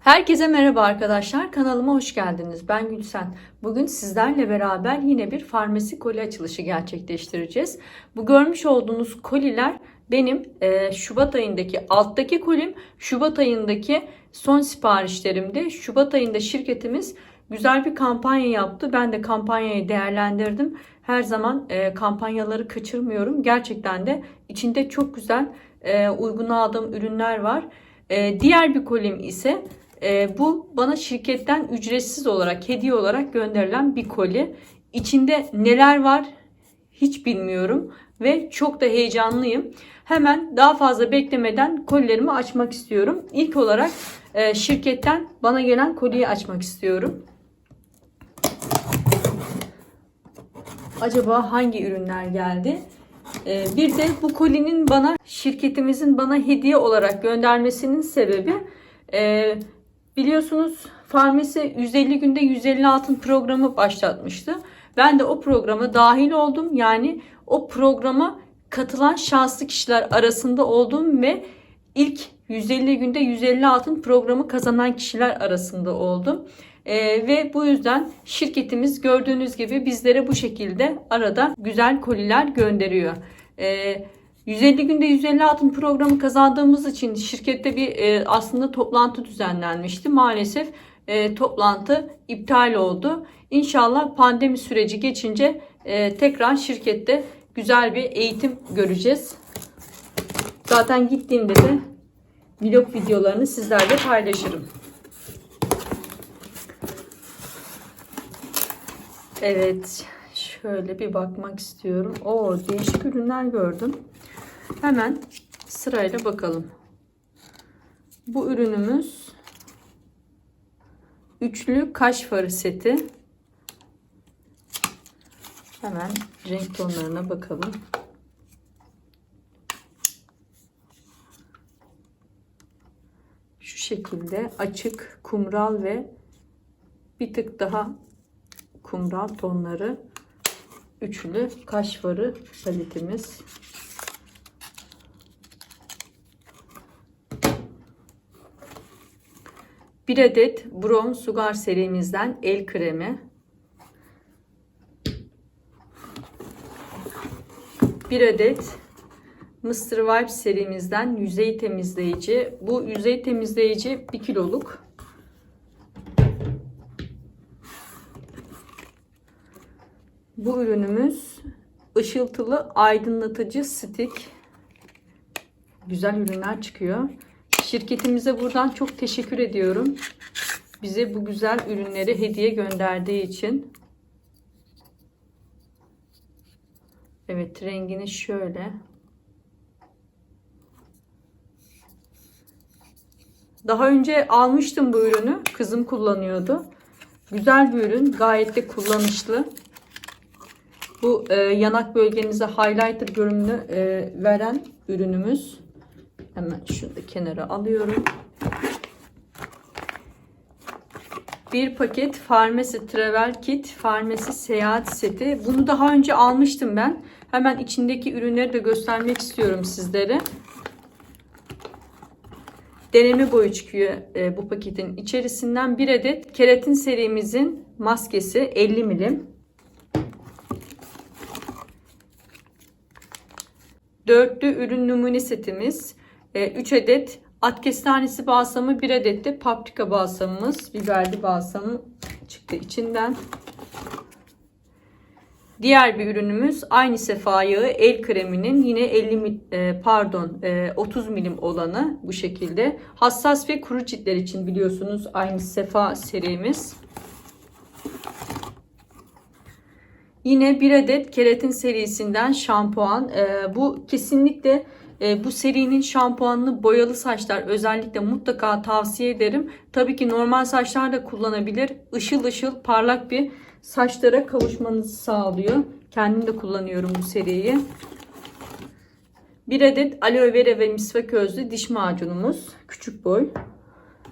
Herkese merhaba arkadaşlar. Kanalıma hoş geldiniz. Ben Gülsen. Bugün sizlerle beraber yine bir farmasi koli açılışı gerçekleştireceğiz. Bu görmüş olduğunuz koliler benim e, Şubat ayındaki alttaki kolim, Şubat ayındaki son siparişlerimdi. Şubat ayında şirketimiz güzel bir kampanya yaptı. Ben de kampanyayı değerlendirdim. Her zaman e, kampanyaları kaçırmıyorum. Gerçekten de içinde çok güzel e, uygun aldığım ürünler var. E, diğer bir kolim ise e, bu bana şirketten ücretsiz olarak, hediye olarak gönderilen bir koli. İçinde neler var hiç bilmiyorum ve çok da heyecanlıyım. Hemen daha fazla beklemeden kolilerimi açmak istiyorum. İlk olarak e, şirketten bana gelen koliyi açmak istiyorum. Acaba hangi ürünler geldi? Ee, bir de bu kolinin bana şirketimizin bana hediye olarak göndermesinin sebebi e, biliyorsunuz Farmasi 150 günde 150 altın programı başlatmıştı. Ben de o programa dahil oldum. Yani o programa katılan şanslı kişiler arasında oldum ve ilk 150 günde 150 altın programı kazanan kişiler arasında oldum. Ee, ve bu yüzden şirketimiz gördüğünüz gibi bizlere bu şekilde arada güzel koliler gönderiyor. Ee, 150 günde 150 altın programı kazandığımız için şirkette bir e, aslında toplantı düzenlenmişti. Maalesef e, toplantı iptal oldu. İnşallah pandemi süreci geçince e, tekrar şirkette güzel bir eğitim göreceğiz. Zaten gittiğimde de vlog videolarını sizlerle paylaşırım. Evet. Şöyle bir bakmak istiyorum. O değişik ürünler gördüm. Hemen sırayla bakalım. Bu ürünümüz üçlü kaş farı seti. Hemen renk tonlarına bakalım. Şu şekilde açık, kumral ve bir tık daha kumral tonları üçlü kaş farı paletimiz. Bir adet Bron Sugar serimizden el kremi. Bir adet Mr. Vibes serimizden yüzey temizleyici. Bu yüzey temizleyici 1 kiloluk. Bu ürünümüz ışıltılı aydınlatıcı stick. Güzel ürünler çıkıyor. Şirketimize buradan çok teşekkür ediyorum. Bize bu güzel ürünleri hediye gönderdiği için. Evet rengini şöyle. Daha önce almıştım bu ürünü. Kızım kullanıyordu. Güzel bir ürün. Gayet de kullanışlı. Bu e, yanak bölgenize highlighter görünümünü e, veren ürünümüz. Hemen şunu da kenara alıyorum. Bir paket Farmasi Travel Kit, Farmasi Seyahat Seti. Bunu daha önce almıştım ben. Hemen içindeki ürünleri de göstermek istiyorum sizlere. Deneme boyu çıkıyor e, bu paketin içerisinden. Bir adet keratin serimizin maskesi 50 milim. Dörtlü ürün numune setimiz. 3 adet at kestanesi balsamı, 1 adet de paprika balsamımız, biberli balsamı çıktı içinden. Diğer bir ürünümüz aynı sefa yağı el kreminin yine 50 e, pardon 30 e, milim olanı bu şekilde. Hassas ve kuru ciltler için biliyorsunuz aynı sefa serimiz. Yine bir adet keratin serisinden şampuan. E, bu kesinlikle e, bu serinin şampuanını boyalı saçlar özellikle mutlaka tavsiye ederim. Tabii ki normal saçlar da kullanabilir. Işıl ışıl parlak bir saçlara kavuşmanızı sağlıyor. Kendim de kullanıyorum bu seriyi. Bir adet aloe vera ve misvak özlü diş macunumuz. Küçük boy.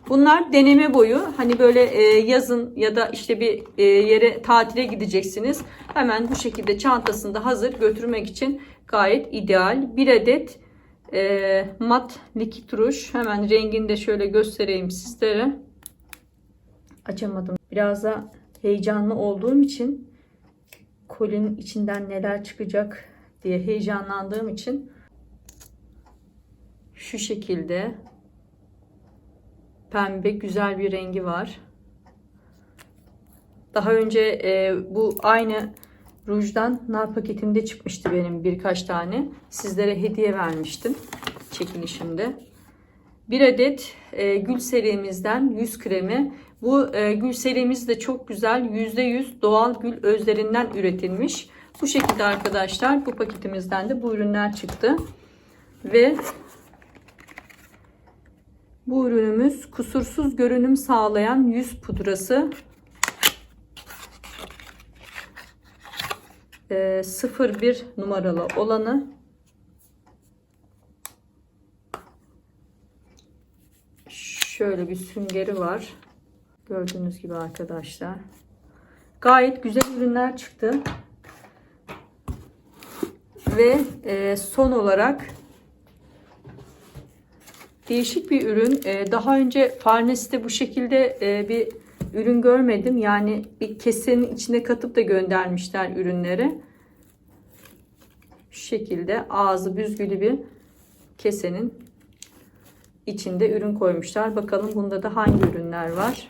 Bunlar deneme boyu. Hani böyle e, yazın ya da işte bir e, yere tatile gideceksiniz. Hemen bu şekilde çantasında hazır götürmek için gayet ideal. Bir adet e, mat likit ruj. Hemen rengini de şöyle göstereyim sizlere. açamadım. Biraz da heyecanlı olduğum için kolinin içinden neler çıkacak diye heyecanlandığım için şu şekilde pembe güzel bir rengi var. Daha önce e, bu aynı rujdan nar paketimde çıkmıştı benim birkaç tane. Sizlere hediye vermiştim çekilişimde. Bir adet e, gül serimizden yüz kremi. Bu e, gül serimiz de çok güzel. %100 doğal gül özlerinden üretilmiş. Bu şekilde arkadaşlar bu paketimizden de bu ürünler çıktı. Ve bu ürünümüz kusursuz görünüm sağlayan yüz pudrası. E, 01 numaralı olanı. Şöyle bir süngeri var. Gördüğünüz gibi arkadaşlar. Gayet güzel ürünler çıktı. Ve e, son olarak değişik bir ürün. E, daha önce Farnes'te bu şekilde e, bir ürün görmedim. Yani bir kesenin içine katıp da göndermişler ürünleri. Şu şekilde ağzı büzgülü bir kesenin içinde ürün koymuşlar. Bakalım bunda da hangi ürünler var.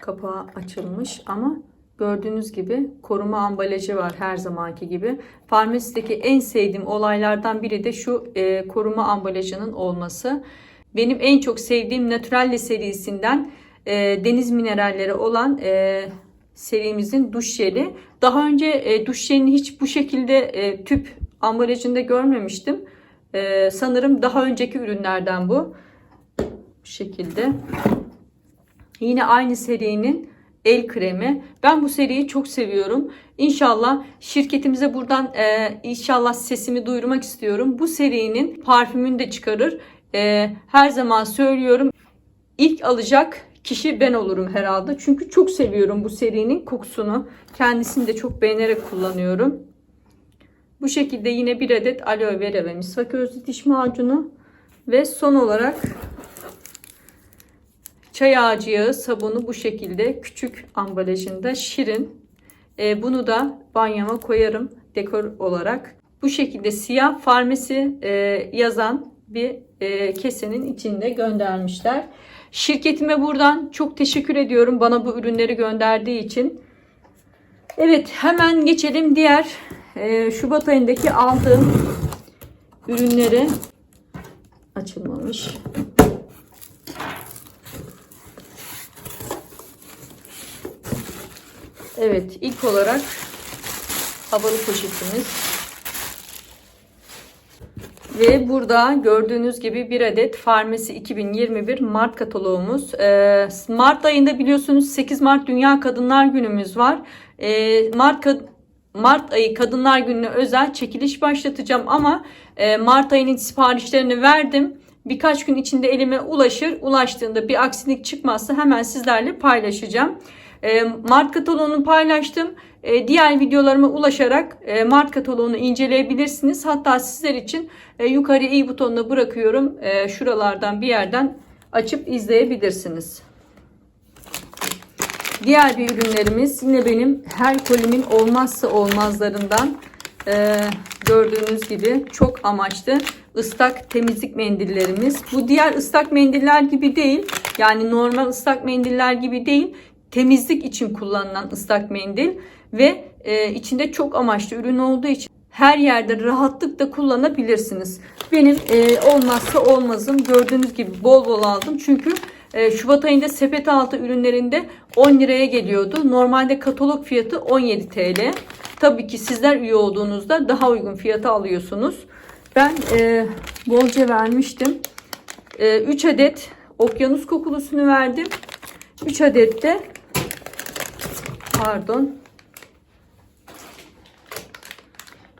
Kapağı açılmış ama gördüğünüz gibi koruma ambalajı var her zamanki gibi. Farmasideki en sevdiğim olaylardan biri de şu e, koruma ambalajının olması. Benim en çok sevdiğim Naturalle serisinden e, deniz mineralleri olan e, serimizin duş jeli. Daha önce e, duş jelini hiç bu şekilde e, tüp ambalajında görmemiştim. Ee, sanırım daha önceki ürünlerden bu. Bu şekilde. Yine aynı serinin el kremi. Ben bu seriyi çok seviyorum. İnşallah şirketimize buradan e, inşallah sesimi duyurmak istiyorum. Bu serinin parfümünü de çıkarır. E, her zaman söylüyorum. İlk alacak kişi ben olurum herhalde. Çünkü çok seviyorum bu serinin kokusunu. Kendisini de çok beğenerek kullanıyorum. Bu şekilde yine bir adet aloe vera ve misvak özlü diş macunu ve son olarak çay ağacı yağı sabunu bu şekilde küçük ambalajında şirin. E, bunu da banyoma koyarım dekor olarak. Bu şekilde siyah farmasi e, yazan bir e, kesenin içinde göndermişler. Şirketime buradan çok teşekkür ediyorum bana bu ürünleri gönderdiği için. Evet hemen geçelim diğer e, Şubat ayındaki aldığım ürünleri açılmamış. Evet ilk olarak havalı poşetimiz. Ve burada gördüğünüz gibi bir adet Farmasi 2021 Mart kataloğumuz. Ee, Mart ayında biliyorsunuz 8 Mart Dünya Kadınlar Günümüz var. Ee, Mart Mart ayı Kadınlar Günü'ne özel çekiliş başlatacağım ama e, Mart ayının siparişlerini verdim. Birkaç gün içinde elime ulaşır. Ulaştığında bir aksilik çıkmazsa hemen sizlerle paylaşacağım. E, Mart kataloğunu paylaştım. E, diğer videolarıma ulaşarak e, Mart kataloğunu inceleyebilirsiniz. Hatta sizler için e, yukarı i butonuna bırakıyorum. E, şuralardan bir yerden açıp izleyebilirsiniz. Diğer bir ürünlerimiz yine benim her kolimin olmazsa olmazlarından ee, gördüğünüz gibi çok amaçlı ıslak temizlik mendillerimiz. Bu diğer ıslak mendiller gibi değil. Yani normal ıslak mendiller gibi değil. Temizlik için kullanılan ıslak mendil ve e, içinde çok amaçlı ürün olduğu için her yerde rahatlıkla kullanabilirsiniz. Benim e, olmazsa olmazım gördüğünüz gibi bol bol aldım. Çünkü e, Şubat ayında sepet altı ürünlerinde 10 liraya geliyordu. Normalde katalog fiyatı 17 TL. Tabii ki sizler üye olduğunuzda daha uygun fiyata alıyorsunuz. Ben e, bolca vermiştim. E, 3 adet okyanus kokulusunu verdim. 3 adet de pardon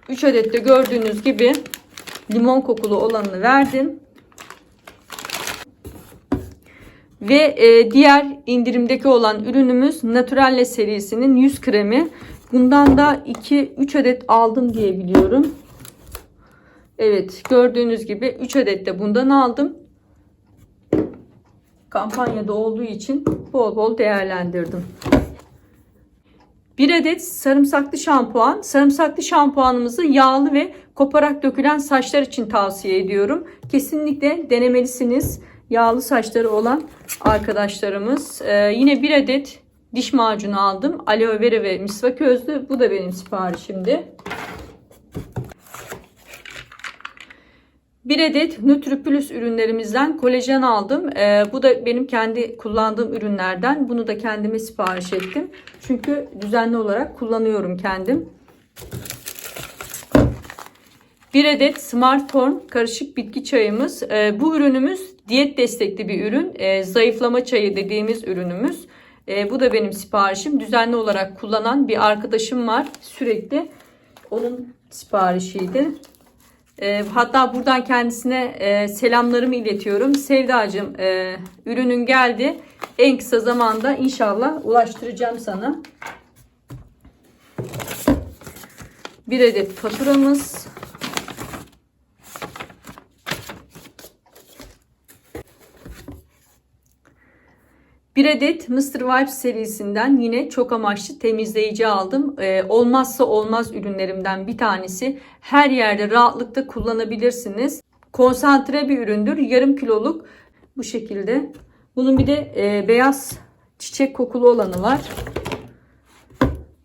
3 adet de gördüğünüz gibi limon kokulu olanını verdim. Ve e, diğer indirimdeki olan ürünümüz Naturalle serisinin yüz kremi. Bundan da 2-3 adet aldım diye biliyorum. Evet gördüğünüz gibi 3 adet de bundan aldım. kampanyada olduğu için bol bol değerlendirdim. Bir adet sarımsaklı şampuan. Sarımsaklı şampuanımızı yağlı ve koparak dökülen saçlar için tavsiye ediyorum. Kesinlikle denemelisiniz. Yağlı saçları olan arkadaşlarımız. Ee, yine bir adet diş macunu aldım. Aloe vera ve misvak özlü. Bu da benim siparişimdi. Bir adet Nutriplus ürünlerimizden kolajen aldım. Ee, bu da benim kendi kullandığım ürünlerden. Bunu da kendime sipariş ettim. Çünkü düzenli olarak kullanıyorum kendim. Bir adet Smartform karışık bitki çayımız. Ee, bu ürünümüz diyet destekli bir ürün. Ee, zayıflama çayı dediğimiz ürünümüz. Ee, bu da benim siparişim. Düzenli olarak kullanan bir arkadaşım var. Sürekli onun siparişiydi. E, hatta buradan kendisine e, selamlarımı iletiyorum. Sevdacığım e, ürünün geldi. En kısa zamanda inşallah ulaştıracağım sana. Bir adet faturamız. Bir adet Mr. Vibes serisinden yine çok amaçlı temizleyici aldım. Ee, olmazsa olmaz ürünlerimden bir tanesi. Her yerde rahatlıkla kullanabilirsiniz. Konsantre bir üründür. Yarım kiloluk bu şekilde. Bunun bir de e, beyaz çiçek kokulu olanı var.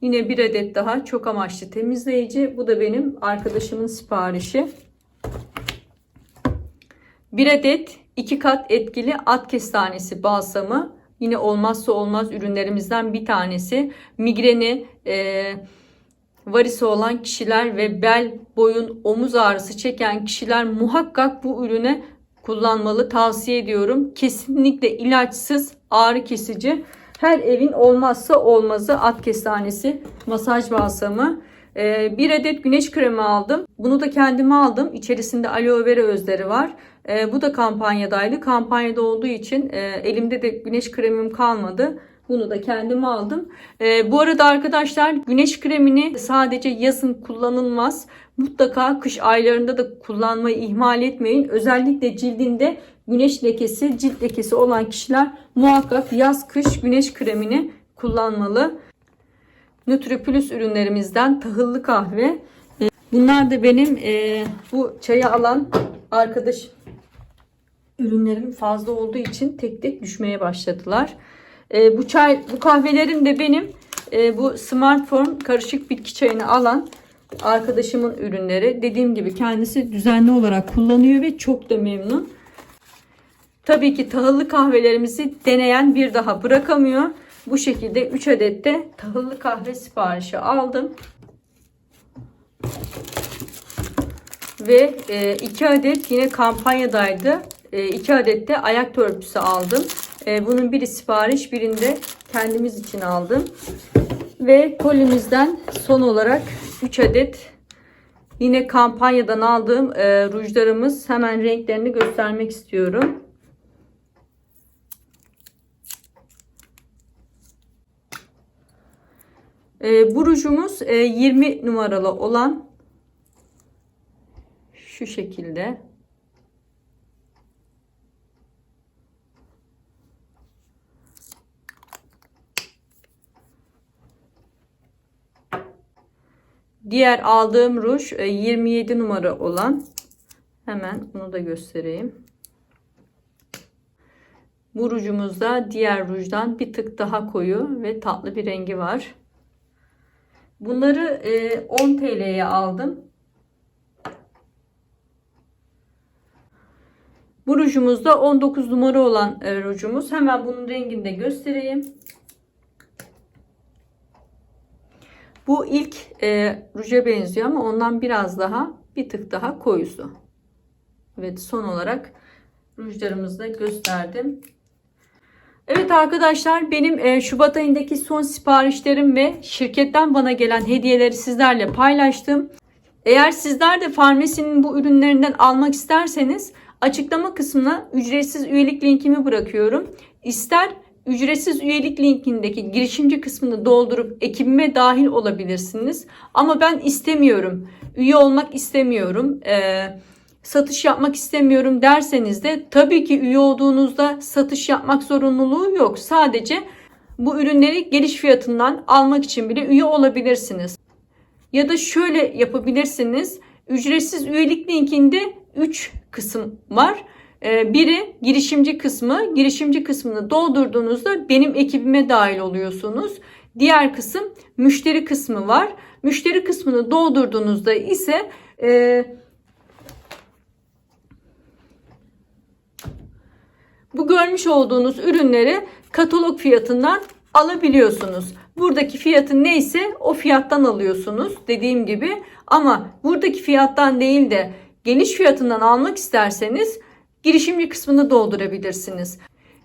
Yine bir adet daha çok amaçlı temizleyici. Bu da benim arkadaşımın siparişi. Bir adet iki kat etkili at kestanesi balsamı. Yine olmazsa olmaz ürünlerimizden bir tanesi. Migreni, e, varisi olan kişiler ve bel, boyun, omuz ağrısı çeken kişiler muhakkak bu ürüne kullanmalı. Tavsiye ediyorum. Kesinlikle ilaçsız ağrı kesici. Her evin olmazsa olmazı at kestanesi, masaj balsamı. Ee, bir adet güneş kremi aldım. Bunu da kendime aldım. İçerisinde aloe vera özleri var. Ee, bu da kampanyadaydı. Kampanyada olduğu için e, elimde de güneş kremim kalmadı. Bunu da kendime aldım. Ee, bu arada arkadaşlar güneş kremini sadece yazın kullanılmaz. Mutlaka kış aylarında da kullanmayı ihmal etmeyin. Özellikle cildinde güneş lekesi, cilt lekesi olan kişiler muhakkak yaz kış güneş kremini kullanmalı. Nutriplus ürünlerimizden tahıllı kahve. E, Bunlar da benim e, bu çayı alan arkadaş ürünlerim fazla olduğu için tek tek düşmeye başladılar. E, bu çay, bu kahvelerim de benim e, bu smartphone karışık bitki çayını alan arkadaşımın ürünleri. Dediğim gibi kendisi düzenli olarak kullanıyor ve çok da memnun. Tabii ki tahıllı kahvelerimizi deneyen bir daha bırakamıyor. Bu şekilde 3 adet de tahıllı kahve siparişi aldım. Ve 2 adet yine kampanyadaydı. 2 adet de ayak törpüsü aldım. E, Bunun biri sipariş birinde kendimiz için aldım. Ve kolimizden son olarak 3 adet yine kampanyadan aldığım e, rujlarımız. Hemen renklerini göstermek istiyorum. E, bu rujumuz e, 20 numaralı olan şu şekilde. Diğer aldığım ruj e, 27 numara olan hemen bunu da göstereyim. Bu rujumuzda diğer rujdan bir tık daha koyu ve tatlı bir rengi var. Bunları e, 10 TL'ye aldım. Bu rujumuzda 19 numara olan e, rujumuz. Hemen bunun rengini de göstereyim. Bu ilk e, ruja benziyor ama ondan biraz daha bir tık daha koyusu. Evet son olarak rujlarımızı da gösterdim. Evet arkadaşlar benim e, Şubat ayındaki son siparişlerim ve şirketten bana gelen hediyeleri sizlerle paylaştım. Eğer sizler de farmasinin bu ürünlerinden almak isterseniz açıklama kısmına ücretsiz üyelik linkimi bırakıyorum. İster ücretsiz üyelik linkindeki girişimci kısmını doldurup ekibime dahil olabilirsiniz. Ama ben istemiyorum. Üye olmak istemiyorum. Ee, satış yapmak istemiyorum derseniz de tabii ki üye olduğunuzda satış yapmak zorunluluğu yok. Sadece bu ürünleri geliş fiyatından almak için bile üye olabilirsiniz. Ya da şöyle yapabilirsiniz. Ücretsiz üyelik linkinde 3 kısım var. Ee, Biri girişimci kısmı. Girişimci kısmını doldurduğunuzda benim ekibime dahil oluyorsunuz. Diğer kısım müşteri kısmı var. Müşteri kısmını doldurduğunuzda ise e, bu görmüş olduğunuz ürünleri katalog fiyatından alabiliyorsunuz. Buradaki fiyatı neyse o fiyattan alıyorsunuz dediğim gibi. Ama buradaki fiyattan değil de geliş fiyatından almak isterseniz girişimci kısmını doldurabilirsiniz.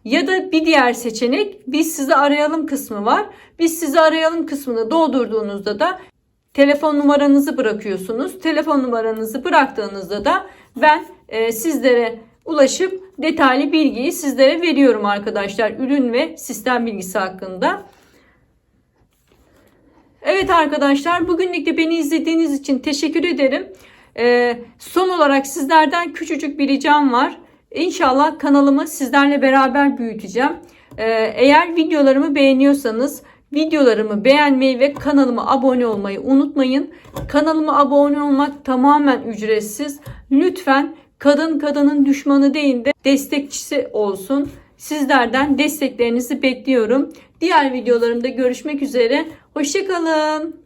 Ya da bir diğer seçenek biz sizi arayalım kısmı var. Biz sizi arayalım kısmını doldurduğunuzda da telefon numaranızı bırakıyorsunuz. Telefon numaranızı bıraktığınızda da ben e, sizlere ulaşıp detaylı bilgiyi sizlere veriyorum arkadaşlar. Ürün ve sistem bilgisi hakkında. Evet arkadaşlar bugünlük de beni izlediğiniz için teşekkür ederim. Ee, son olarak sizlerden küçücük bir ricam var. İnşallah kanalımı sizlerle beraber büyüteceğim. Ee, eğer videolarımı beğeniyorsanız videolarımı beğenmeyi ve kanalıma abone olmayı unutmayın. Kanalıma abone olmak tamamen ücretsiz. Lütfen kadın kadının düşmanı değil de destekçisi olsun. Sizlerden desteklerinizi bekliyorum. Diğer videolarımda görüşmek üzere. Hoşçakalın.